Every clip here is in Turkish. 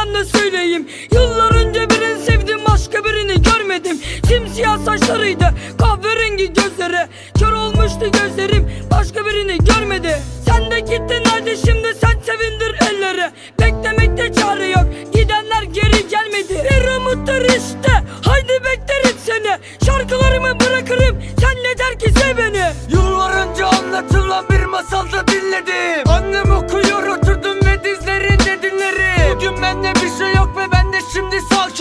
gelmedim Yıllar önce birini sevdim başka birini görmedim. Simsiyah saçlarıydı kahverengi gözleri. Kör olmuştu gözlerim başka birini görmedi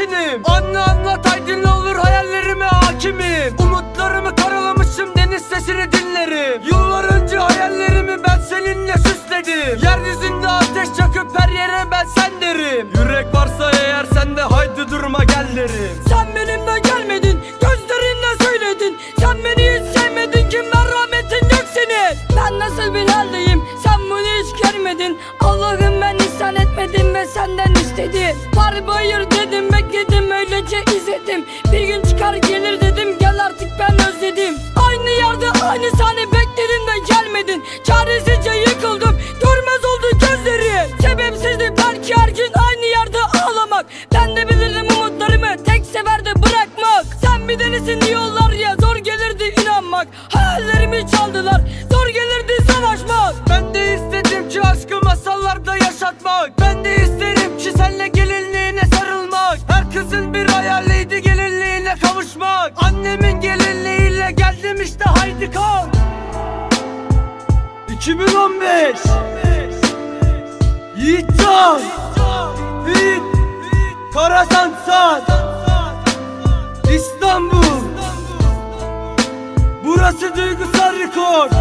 şimdi sakinim Anne anlat haydi ne olur hayallerime hakimim. Umutlarımı karalamışım deniz sesini dinlerim. Yıllar önce hayallerimi ben seninle süsledim. Yeryüzünde ateş yakıp her yere ben sen derim. Yürek varsa eğer sende haydi durma gel derim. Sen benimle gelmedin Gözlerinle söyledin. Sen beni hiç görmedin Allah'ım ben ihsan etmedim ve senden istedim. Var bayır dedim bekledim öylece izledim. Bir gün çıkar gelir dedim gel artık ben özledim. Aynı yerde aynı sahne bekledim de gelmedin. Çaresizce yıkıldım görmez oldu gözleri Sebepsizdi belki her gün aynı yerde ağlamak. Ben de bilirdim umutlarımı tek seferde bırakmak. Sen bir delisin diyorlar ya zor gelirdi inanmak. Hayallerimi çaldılar zor gelirdi kavuşmak Annemin gelinliğiyle geldim işte haydi kalk. 2015 Yiğitcan Fit. Karasansan İstanbul. Burası duygusal rekord